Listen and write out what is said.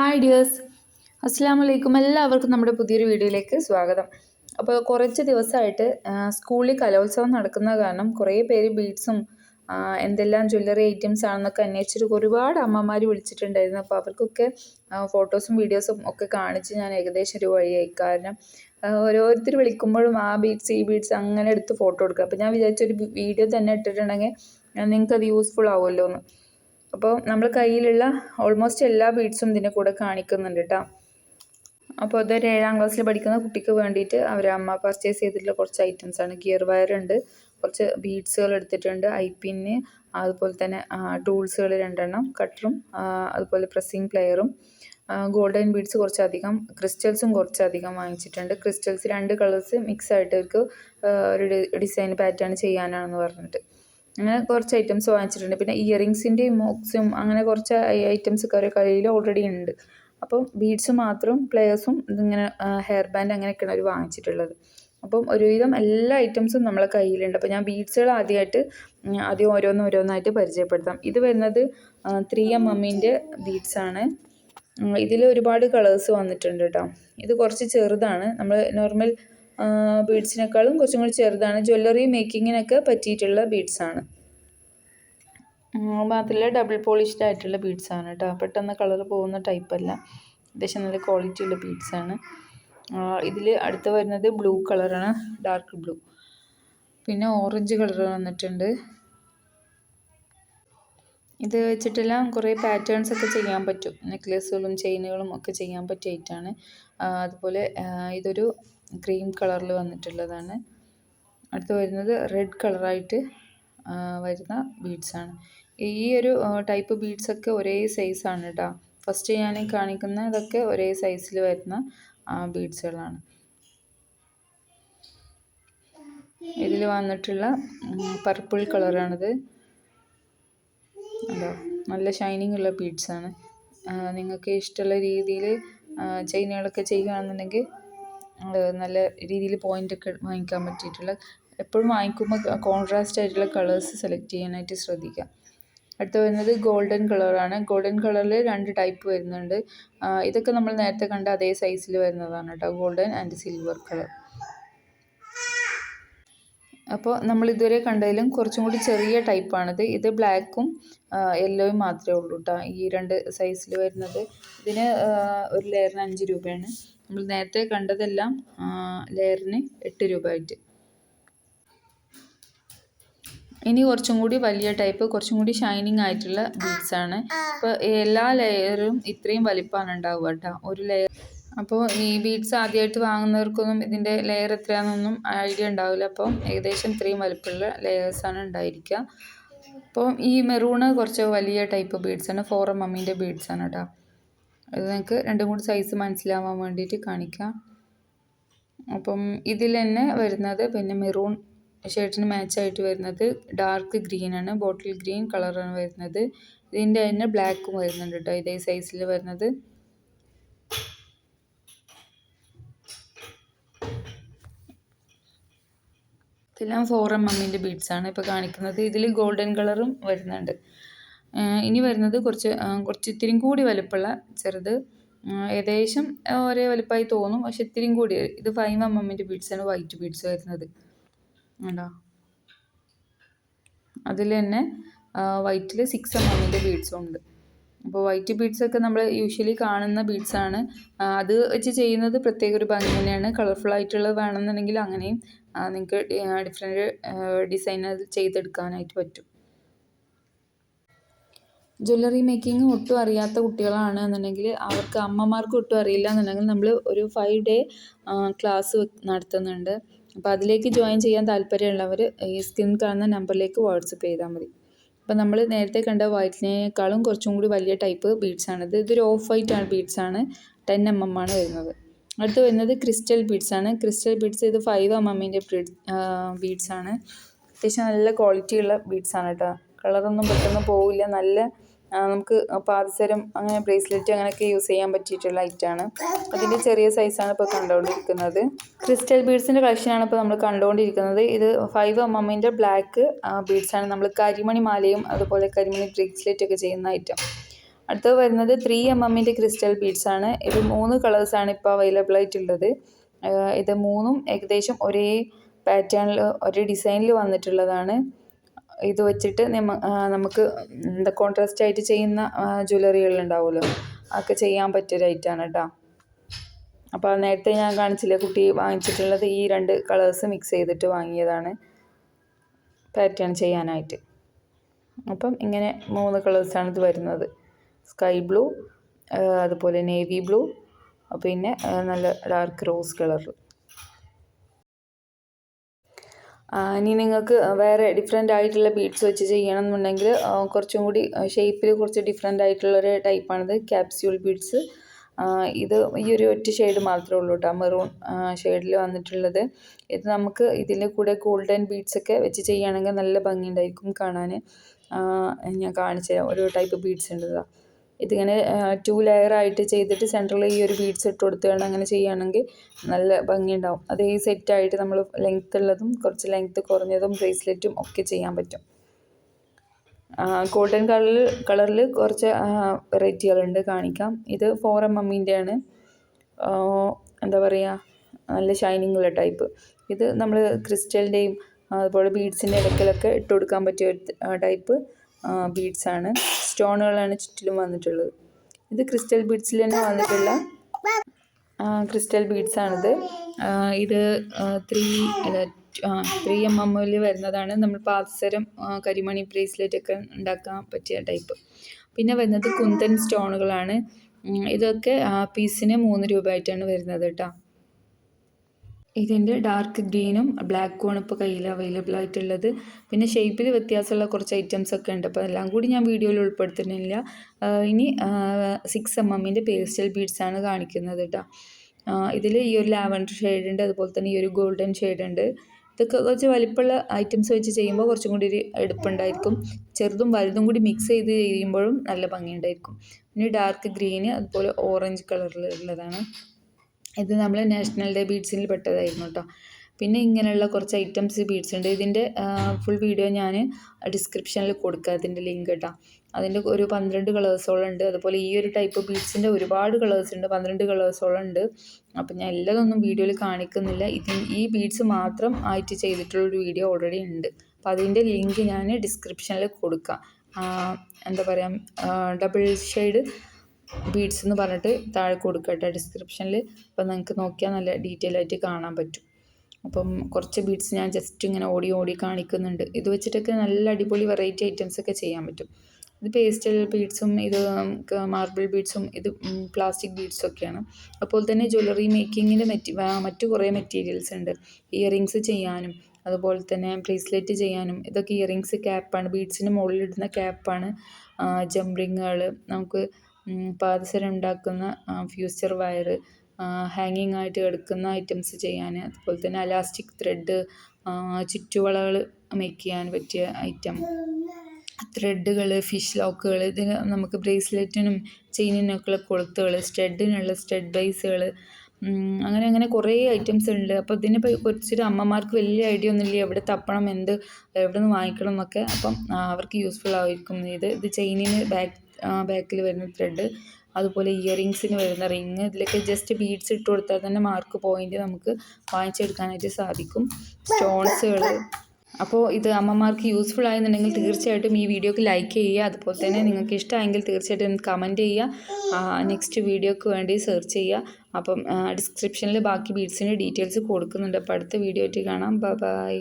Hi dears അസ്സാം വലൈക്കും എല്ലാവർക്കും നമ്മുടെ പുതിയൊരു വീഡിയോയിലേക്ക് സ്വാഗതം. അപ്പോൾ കുറച്ച് ദിവസമായിട്ട് സ്കൂളിൽ കലോത്സവം നടക്കുന്ന കാരണം കുറേ പേര് ബീഡ്സും എന്തെല്ലാം ജ്വല്ലറി ഐറ്റംസ് ആണെന്നൊക്കെ അന്വേഷിച്ചിട്ട് ഒരുപാട് അമ്മമാർ വിളിച്ചിട്ടുണ്ടായിരുന്നു. അപ്പോൾ അവർക്കൊക്കെ ഫോട്ടോസും വീഡിയോസും ഒക്കെ കാണിച്ച് ഞാൻ ഏകദേശം ഒരു വഴിയായി. കാരണം ഓരോരുത്തർ വിളിക്കുമ്പോഴും ആ ബീഡ്സ് ഈ ബീഡ്സ് അങ്ങനെ എടുത്ത് ഫോട്ടോ എടുക്കുക. അപ്പോൾ ഞാൻ വിചാരിച്ചൊരു വീഡിയോ തന്നെ ഇട്ടിട്ടുണ്ടെങ്കിൽ നിങ്ങൾക്കത് യൂസ്ഫുൾ ആവുമല്ലോ എന്ന് അപ്പോൾ നമ്മൾ കയ്യിലുള്ള ഓൾമോസ്റ്റ് എല്ലാ ബീഡ്സും ഇതിന്റെ കൂടെ കാണിക്കുന്നുണ്ട് കേട്ടോ അപ്പോൾ അതൊരു ഏഴാം ക്ലാസ്സിൽ പഠിക്കുന്ന കുട്ടിക്ക് വേണ്ടിയിട്ട് അവർ അമ്മ പർച്ചേസ് ചെയ്തിട്ടുള്ള കുറച്ച് ഐറ്റംസ് ആണ്. ഗിയർ വയർ ഉണ്ട് കുറച്ച് ബീഡ്സുകൾ എടുത്തിട്ടുണ്ട് ഐ പിന്ന് അതുപോലെ തന്നെ ടൂൾസുകൾ രണ്ടെണ്ണം കട്ടറും അതുപോലെ പ്രസ്സിങ് പ്ലെയറും ഗോൾഡൻ ബീഡ്സ് കുറച്ചധികം ക്രിസ്റ്റൽസും കുറച്ചധികം വാങ്ങിച്ചിട്ടുണ്ട്. ക്രിസ്റ്റൽസ് രണ്ട് കളേഴ്സ് മിക്സ് ആയിട്ട് ഒരു ഡിസൈൻ പാറ്റേൺ ചെയ്യാനാണെന്ന് പറഞ്ഞിട്ട്. അങ്ങനെ കുറച്ച് ഐറ്റംസ് വാങ്ങിച്ചിട്ടുണ്ട്. പിന്നെ ഇയറിങ്സിന്റെയും മോക്സും അങ്ങനെ കുറച്ച് ഐറ്റംസ് ഒക്കെ അവരുടെ കയ്യിൽ ഓൾറെഡി ഉണ്ട്. അപ്പം ബീഡ്സ് മാത്രം പ്ലെയേഴ്സും ഇതിങ്ങനെ ഹെയർ ബാൻഡ് അങ്ങനെയൊക്കെയാണ് അവർ വാങ്ങിച്ചിട്ടുള്ളത്. അപ്പം ഒരുവിധം എല്ലാ ഐറ്റംസും നമ്മളെ കയ്യിലുണ്ട്. അപ്പോൾ ഞാൻ ബീഡ്സുകൾ ആദ്യമായിട്ട് ആദ്യം ഓരോന്ന് ഓരോന്നായിട്ട് പരിചയപ്പെടുത്താം. ഇത് വരുന്നത് ത്രീ എം എമ്മിന്റെ ബീഡ്സാണ് ഇതിൽ ഒരുപാട് കളേഴ്സ് വന്നിട്ടുണ്ട് കേട്ടോ ഇത് കുറച്ച് ചെറുതാണ്. നമ്മൾ നോർമൽ ബീഡ്സിനേക്കാളും കുറച്ചും കൂടി ചെറുതാണ്. ജ്വല്ലറി മേക്കിങ്ങിനൊക്കെ പറ്റിയിട്ടുള്ള ബീഡ്സാണ് മാത്രമല്ല ഡബിൾ പോളിഷ്ഡ് ആയിട്ടുള്ള ബീഡ്സാണ് കേട്ടോ പെട്ടെന്ന് കളർ പോകുന്ന ടൈപ്പ് അല്ല. അത്യാവശ്യം നല്ല ക്വാളിറ്റി ഉള്ള ബീഡ്സാണ് ഇതിൽ അടുത്ത് വരുന്നത് ബ്ലൂ കളറാണ് ഡാർക്ക് ബ്ലൂ പിന്നെ ഓറഞ്ച് കളർ വന്നിട്ടുണ്ട്. ഇത് വെച്ചിട്ടെല്ലാം കുറേ പാറ്റേൺസ് ഒക്കെ ചെയ്യാൻ പറ്റും. നെക്ലേസുകളും ചെയിനുകളും ഒക്കെ ചെയ്യാൻ പറ്റിയ ഐറ്റാണ് അതുപോലെ ഇതൊരു ക്രീം കളറിൽ വന്നിട്ടുള്ളതാണ്. അടുത്ത് വരുന്നത് റെഡ് കളറായിട്ട് വരുന്ന ബീഡ്സാണ് ഈ ഒരു ടൈപ്പ് ബീഡ്സൊക്കെ ഒരേ സൈസാണ് കേട്ടോ ഫസ്റ്റ് ഞാൻ കാണിക്കുന്ന ഇതൊക്കെ ഒരേ സൈസിൽ വരുന്ന ബീഡ്സുകളാണ്. ഇതിൽ വന്നിട്ടുള്ള പർപ്പിൾ കളറാണിത്. അതോ നല്ല ഷൈനിങ് ഉള്ള ബീഡ്സാണ് നിങ്ങൾക്ക് ഇഷ്ടമുള്ള രീതിയിൽ ചെയിനുകളൊക്കെ ചെയ്യുകയാണെന്നുണ്ടെങ്കിൽ നല്ല രീതിയിൽ പോയിന്റ് ഒക്കെ വാങ്ങിക്കാൻ പറ്റിയിട്ടുള്ള എപ്പോഴും വാങ്ങിക്കുമ്പോൾ കോൺട്രാസ്റ്റ് ആയിട്ടുള്ള കളേഴ്സ് സെലക്ട് ചെയ്യാനായിട്ട് ശ്രദ്ധിക്കുക അടുത്ത വരുന്നത് ഗോൾഡൻ കളറാണ് ഗോൾഡൻ കളറിൽ രണ്ട് ടൈപ്പ് വരുന്നുണ്ട്. ഇതൊക്കെ നമ്മൾ നേരത്തെ കണ്ട അതേ സൈസിൽ വരുന്നതാണ് കേട്ടോ ഗോൾഡൻ ആൻഡ് സിൽവർ കളർ അപ്പോൾ നമ്മൾ ഇതുവരെ കണ്ടതിലും കുറച്ചും കൂടി ചെറിയ ടൈപ്പാണിത് ഇത് ബ്ലാക്കും യെല്ലോയും മാത്രമേ ഉള്ളൂ കേട്ടോ ഈ രണ്ട് സൈസിൽ വരുന്നത്. ഇതിന് ഒരു ലെയറിന് അഞ്ച് രൂപയാണ്. നമ്മൾ നേരത്തെ കണ്ടതെല്ലാം ലെയറിന് എട്ട് രൂപ ആയിട്ട്. ഇനി കുറച്ചും കൂടി വലിയ ടൈപ്പ് കുറച്ചും കൂടി ഷൈനിങ് ആയിട്ടുള്ള ബീഡ്സ് ആണ്. അപ്പോൾ എല്ലാ ലെയറും ഇത്രയും വലിപ്പമാണ് ഉണ്ടാവുക കേട്ടോ. ഒരു ലെയർ അപ്പോൾ ഈ ബീഡ്സ് ആദ്യമായിട്ട് വാങ്ങുന്നവർക്കൊന്നും ഇതിന്റെ ലെയർ എത്രയാണെന്നൊന്നും ഐഡിയ ഉണ്ടാവില്ല. അപ്പോൾ ഏകദേശം ഇത്രയും വലിപ്പമുള്ള ലെയേഴ്സാണ് ഉണ്ടായിരിക്കുക. അപ്പോൾ ഈ മെറൂണ് കുറച്ച് വലിയ ടൈപ്പ് ബീഡ്സാണ് ഫോർ എം എമ്മിന്റെ ബീഡ്സാണ് കേട്ടോ. അത് നിങ്ങൾക്ക് രണ്ടും കൂടി സൈസ് മനസ്സിലാവാൻ വേണ്ടിയിട്ട് കാണിക്കാം. അപ്പം ഇതിൽ തന്നെ വരുന്നത് പിന്നെ മെറൂൺ ഷർട്ടിന് മാച്ചായിട്ട് വരുന്നത് ഡാർക്ക് ഗ്രീൻ ആണ് ബോട്ടിൽ ഗ്രീൻ കളറാണ് വരുന്നത്. ഇതിന്റെ തന്നെ ബ്ലാക്കും വരുന്നുണ്ട് കേട്ടോ ഇതേ സൈസിൽ വരുന്നത്. ഇതെല്ലാം ഫോർ എം എമ്മിന്റെ ബീഡ്സാണ് ഇപ്പോൾ കാണിക്കുന്നത്. ഇതിൽ ഗോൾഡൻ കളറും വരുന്നുണ്ട്. ഇനി വരുന്നത് കുറച്ച് കുറച്ച് ഇത്തിരിയും കൂടി വലുപ്പമുള്ള ചെറുത്. ഏകദേശം ഒരേ വലുപ്പമായി തോന്നും. പക്ഷെ ഇത്തിരിയും കൂടി ഇത് ഫൈവ് എം എമ്മിന്റെ ബീഡ്സാണ് വൈറ്റ് ബീഡ്സ് വരുന്നത്. ഉണ്ടോ അതിൽ തന്നെ വൈറ്റിൽ സിക്സ് എം എമ്മിന്റെ ബീഡ്സും ഉണ്ട്. അപ്പോൾ വൈറ്റ് ബീഡ്സ് ഒക്കെ നമ്മൾ യൂഷ്വലി കാണുന്ന ബീഡ്സാണ് അത് വെച്ച് ചെയ്യുന്നത് പ്രത്യേക ഒരു ഭംഗി തന്നെയാണ്. കളർഫുൾ ആയിട്ടുള്ളത് വേണമെന്നുണ്ടെങ്കിൽ അങ്ങനെയും നിങ്ങൾക്ക് ഡിഫറെന്റ് ഡിസൈൻ ചെയ്തെടുക്കാനായിട്ട് പറ്റും. ജ്വല്ലറി മേക്കിംഗ് ഒട്ടും അറിയാത്ത കുട്ടികളാണ് എന്നുണ്ടെങ്കിൽ അവർക്ക് അമ്മമാർക്ക് ഒട്ടും അറിയില്ല എന്നുണ്ടെങ്കിൽ നമ്മൾ ഒരു ഫൈവ് ഡേ ക്ലാസ് നടത്തുന്നുണ്ട്. അപ്പോൾ അതിലേക്ക് ജോയിൻ ചെയ്യാൻ താല്പര്യമുള്ളവർ ഈ സ്ക്രീൻ കാണുന്ന നമ്പറിലേക്ക് വാട്സപ്പ് ചെയ്താൽ മതി. അപ്പോൾ നമ്മൾ നേരത്തെ കണ്ട വൈറ്റിനേക്കാളും കുറച്ചും കൂടി വലിയ ടൈപ്പ് ബീഡ്സ് ആണിത് ഇതൊരു ഓഫ് വൈറ്റ് ആണ് ബീഡ്സ് ആണ്. ടെൻ എം എം ആണ് വരുന്നത്. അടുത്ത് വരുന്നത് ക്രിസ്റ്റൽ ബീഡ്സ് ആണ്. ക്രിസ്റ്റൽ ബീഡ്സ് ഇത് ഫൈവ് എം എമ്മിന്റെ ബീഡ്സ് ആണ്. അത്യാവശ്യം നല്ല ക്വാളിറ്റിയുള്ള ബീഡ്സ് ആണ് കേട്ടോ കളറൊന്നും പെട്ടെന്ന് പോവില്ല. നല്ല നമുക്ക് പാദസരം അങ്ങനെ ബ്രേസ്ലെറ്റ് അങ്ങനെയൊക്കെ യൂസ് ചെയ്യാൻ പറ്റിയിട്ടുള്ള ഐറ്റാണ് അതിന്റെ ചെറിയ സൈസാണ് ഇപ്പോൾ കണ്ടുകൊണ്ടിരിക്കുന്നത് ക്രിസ്റ്റൽ ബീഡ്സിന്റെ കളക്ഷനാണ് ഇപ്പോൾ നമ്മൾ കണ്ടുകൊണ്ടിരിക്കുന്നത് ഇത് ഫൈവ് എം എമ്മിന്റെ ബ്ലാക്ക് ബീഡ്സാണ് നമ്മൾ കരിമണി മാലയും അതുപോലെ കരിമണി ബ്രേസ്ലെറ്റ് ഒക്കെ ചെയ്യുന്ന ഐറ്റം അടുത്തത് വരുന്നത് ത്രീ എം എമ്മിന്റെ ക്രിസ്റ്റൽ ബീഡ്സാണ് ഇത് മൂന്ന് കളേഴ്സാണ് ഇപ്പോൾ അവൈലബിൾ ആയിട്ടുള്ളത്. ഇത് മൂന്നും ഏകദേശം ഒരേ പാറ്റേണിൽ ഒരേ ഡിസൈനിൽ വന്നിട്ടുള്ളതാണ്. ഇത് വെച്ചിട്ട് നമുക്ക് എന്താ കോൺട്രാസ്റ്റ് ആയിട്ട് ചെയ്യുന്ന ജ്വല്ലറികൾ ഉണ്ടാവുമല്ലോ അതൊക്കെ ചെയ്യാൻ പറ്റിയ ഐറ്റാണ് കേട്ടോ അപ്പോൾ നേരത്തെ ഞാൻ കാണിച്ചില്ലേ കുട്ടി വാങ്ങിച്ചിട്ടുള്ളത് ഈ രണ്ട് കളേഴ്സ് മിക്സ് ചെയ്തിട്ട് വാങ്ങിയതാണ്. പാറ്റേൺ ചെയ്യാനായിട്ട്. അപ്പം ഇങ്ങനെ മൂന്ന് കളേഴ്സാണ് ഇത് വരുന്നത്. സ്കൈ ബ്ലൂ അതുപോലെ നേവി ബ്ലൂ പിന്നെ നല്ല ഡാർക്ക് റോസ് കളർ ഇനി നിങ്ങൾക്ക് വേറെ ഡിഫറെന്റ് ആയിട്ടുള്ള ബീഡ്സ് വെച്ച് ചെയ്യണം എന്നുണ്ടെങ്കിൽ കുറച്ചും കൂടി ഷേപ്പിൽ കുറച്ച് ഡിഫറെന്റ് ആയിട്ടുള്ളൊരു ടൈപ്പാണിത് ക്യാപ്സ്യൂൾ ബീഡ്സ് ഇത് ഈ ഒരു ഒറ്റ ഷെയ്ഡ് മാത്രമേ ഉള്ളൂ കേട്ടോ മെറൂൺ ഷെയ്ഡിൽ വന്നിട്ടുള്ളത്. ഇത് നമുക്ക് ഇതിന്റെ കൂടെ ഗോൾഡൻ ബീഡ്സ് ഒക്കെ വെച്ച് ചെയ്യുകയാണെങ്കിൽ നല്ല ഭംഗിയുണ്ടായിരിക്കും കാണാൻ. ഞാൻ കാണിച്ചു തരാം ഒരു ടൈപ്പ് ബീഡ്സ് ഉണ്ട് ഇതിങ്ങനെ ടു ലെയർ ആയിട്ട് ചെയ്തിട്ട് സെന്ററിൽ ഈ ഒരു ബീഡ്സ് ഇട്ട് കൊടുത്തുകൊണ്ട് അങ്ങനെ ചെയ്യുകയാണെങ്കിൽ നല്ല ഭംഗിയുണ്ടാവും. ഈ സെറ്റായിട്ട് നമ്മൾ ലെങ്ത്ത് ഉള്ളതും കുറച്ച് ലെങ്ത്ത് കുറഞ്ഞതും ബ്രേസ്ലെറ്റും ഒക്കെ ചെയ്യാൻ പറ്റും. ഗോൾഡൻ കളറിൽ കളറിൽ കുറച്ച് വെറൈറ്റികളുണ്ട് കാണിക്കാം. ഇത് ഫോർ എം എമ്മിന്റെ ആണ്. എന്താ പറയുക നല്ല ഷൈനിങ് ഉള്ള ടൈപ്പ് ഇത് നമ്മൾ ക്രിസ്റ്റലിന്റെയും അതുപോലെ ബീഡ്സിന്റെ ഇടയ്ക്കലൊക്കെ ഇട്ട് കൊടുക്കാൻ പറ്റിയ ഒരു ടൈപ്പ് ബീഡ്സാണ് സ്റ്റോണുകളാണ് ചുറ്റിലും വന്നിട്ടുള്ളത്. ഇത് ക്രിസ്റ്റൽ ബീഡ്സിൽ തന്നെ വന്നിട്ടുള്ള ക്രിസ്റ്റൽ ബീഡ്സ് ആണിത് ഇത് ത്രീ ത്രീ എം എമ്മിൽ വരുന്നതാണ്. നമ്മൾ പാദസരം കരിമണി ബ്രേസ്ലെറ്റ് ഒക്കെ ഉണ്ടാക്കാൻ പറ്റിയ ടൈപ്പ്. പിന്നെ വരുന്നത് കുന്തൻ സ്റ്റോണുകളാണ്. ഇതൊക്കെ പീസിന് മൂന്ന് രൂപ ആയിട്ടാണ് വരുന്നത് കേട്ടോ. ഇതിന്റെ ഡാർക്ക് ഗ്രീനും ബ്ലാക്കും ആണ് ഇപ്പോൾ കയ്യിൽ അവൈലബിൾ ആയിട്ടുള്ളത്. പിന്നെ ഷേപ്പിൽ വ്യത്യാസമുള്ള കുറച്ച് ഐറ്റംസ് ഒക്കെ ഉണ്ട്. അപ്പോൾ എല്ലാം കൂടി ഞാൻ വീഡിയോയിൽ ഉൾപ്പെടുത്തുന്നില്ല. ഇനി സിക്സ് എം എമ്മിന്റെ പേസ്റ്റൽ ബീഡ്സാണ് കാണിക്കുന്നത് കേട്ടോ ഇതിൽ ഈ ഒരു ലാവൻഡർ ഷെയ്ഡ് ഉണ്ട് അതുപോലെ തന്നെ ഈ ഒരു ഗോൾഡൻ ഷെയ്ഡ് ഉണ്ട്. ഇതൊക്കെ കുറച്ച് വലിപ്പമുള്ള ഐറ്റംസ് വെച്ച് ചെയ്യുമ്പോൾ കുറച്ചും കൂടി ഒരു എടുപ്പുണ്ടായിരിക്കും. ചെറുതും വലുതും കൂടി മിക്സ് ചെയ്ത് ചെയ്യുമ്പോഴും നല്ല ഭംഗിയുണ്ടായിരിക്കും. പിന്നെ ഡാർക്ക് ഗ്രീന് അതുപോലെ ഓറഞ്ച് കളറിൽ ഉള്ളതാണ്. ഇത് നമ്മൾ നാഷണൽ ഡേ ബീഡ്സിൽ പെട്ടതായിരുന്നു കേട്ടോ പിന്നെ ഇങ്ങനെയുള്ള കുറച്ച് ഐറ്റംസ് ബീഡ്സ് ഉണ്ട്. ഇതിന്റെ ഫുൾ വീഡിയോ ഞാൻ ഡിസ്ക്രിപ്ഷനിൽ കൊടുക്കുക അതിന്റെ ലിങ്ക് കേട്ടോ അതിന്റെ ഒരു പന്ത്രണ്ട് കളേഴ്സോളം ഉണ്ട്. അതുപോലെ ഈ ഒരു ടൈപ്പ് ബീഡ്സിന്റെ ഒരുപാട് കളേഴ്സ് ഉണ്ട്. പന്ത്രണ്ട് കളേഴ്സോളം ഉണ്ട്. അപ്പം ഞാൻ എല്ലാതൊന്നും വീഡിയോയിൽ കാണിക്കുന്നില്ല. ഇത് ഈ ബീഡ്സ് മാത്രം ആയിട്ട് ചെയ്തിട്ടുള്ള ഒരു വീഡിയോ ഓൾറെഡി ഉണ്ട്. അപ്പോൾ അതിന്റെ ലിങ്ക് ഞാൻ ഡിസ്ക്രിപ്ഷനിൽ കൊടുക്കാം. എന്താ പറയുക ഡബിൾ ഷെയ്ഡ് ബീഡ്സ് എന്ന് പറഞ്ഞിട്ട് താഴെ കൊടുക്കട്ടെ ഡിസ്ക്രിപ്ഷനിൽ അപ്പം നിങ്ങൾക്ക് നോക്കിയാൽ നല്ല ഡീറ്റെയിൽ ആയിട്ട് കാണാൻ പറ്റും. അപ്പം കുറച്ച് ബീഡ്സ് ഞാൻ ജസ്റ്റ് ഇങ്ങനെ ഓടി ഓടി കാണിക്കുന്നുണ്ട്. ഇത് വെച്ചിട്ടൊക്കെ നല്ല അടിപൊളി വെറൈറ്റി ഐറ്റംസ് ഒക്കെ ചെയ്യാൻ പറ്റും. ഇത് പേസ്റ്റൽ ബീഡ്സും ഇത് മാർബിൾ ബീഡ്സും ഇത് പ്ലാസ്റ്റിക് ബീഡ്സും ഒക്കെയാണ്. അപ്പോൾ തന്നെ ജ്വല്ലറി മേക്കിങ്ങിന്റെ മെറ്റി മറ്റു കുറേ മെറ്റീരിയൽസ് ഉണ്ട്. ഇയറിങ്സ് ചെയ്യാനും അതുപോലെ തന്നെ ബ്രേസ്ലെറ്റ് ചെയ്യാനും ഇതൊക്കെ ഇയറിങ്സ് ക്യാപ്പാണ് ബീഡ്സിന് മുകളിലിടുന്ന ക്യാപ്പാണ് ജംറിങ്ങുകൾ നമുക്ക് പാദസരം ഉണ്ടാക്കുന്ന ഫ്യൂച്ചർ വയർ ഹാങ്ങിങ് ആയിട്ട് കിടക്കുന്ന ഐറ്റംസ് ചെയ്യാൻ അതുപോലെ തന്നെ അലാസ്റ്റിക് ത്രെഡ് ചുറ്റുവളകൾ മേക്ക് ചെയ്യാൻ പറ്റിയ ഐറ്റം ത്രെഡുകൾ ഫിഷ് ലോക്കുകൾ ഇതിന് നമുക്ക് ബ്രേസ്ലെറ്റിനും ചെയിനിനൊക്കെയുള്ള കൊളുത്തുകൾ സ്റ്റഡിനുള്ള സ്റ്റെഡ് ബൈസുകൾ അങ്ങനെ അങ്ങനെ കുറേ ഐറ്റംസ് ഉണ്ട്. അപ്പോൾ ഇതിനിപ്പോൾ കുറച്ചൊരു അമ്മമാർക്ക് വലിയ ഐഡിയ ഒന്നുമില്ല. എവിടെ തപ്പണം എന്ത് എവിടെ നിന്ന് വാങ്ങിക്കണം എന്നൊക്കെ. അപ്പം അവർക്ക് യൂസ്ഫുൾ ആയിരിക്കും. ഇത് ഇത് ചെയിനിന് ബാക്ക് ബാക്കിൽ വരുന്ന ത്രെഡ് അതുപോലെ ഇയറിങ്സിന് വരുന്ന റിങ് ഇതിലൊക്കെ ജസ്റ്റ് ബീഡ്സ് ഇട്ട് കൊടുത്താൽ തന്നെ മാർക്ക് പോയിന്റ് നമുക്ക് വാങ്ങിച്ചെടുക്കാനായിട്ട് സാധിക്കും. സ്റ്റോൺസുകൾ അപ്പോൾ ഇത് അമ്മമാർക്ക് യൂസ്ഫുൾ ആയെന്നുണ്ടെങ്കിൽ തീർച്ചയായിട്ടും ഈ വീഡിയോക്ക് ലൈക്ക് ചെയ്യുക. അതുപോലെ തന്നെ നിങ്ങൾക്ക് ഇഷ്ടമായെങ്കിൽ തീർച്ചയായിട്ടും കമന്റ് ചെയ്യുക. നെക്സ്റ്റ് വീഡിയോക്ക് വേണ്ടി സെർച്ച് ചെയ്യുക. അപ്പം ഡിസ്ക്രിപ്ഷനിൽ ബാക്കി ബീഡ്സിന്റെ ഡീറ്റെയിൽസ് കൊടുക്കുന്നുണ്ട്. അപ്പോൾ അടുത്ത വീഡിയോ ആയിട്ട് കാണാം. ബൈ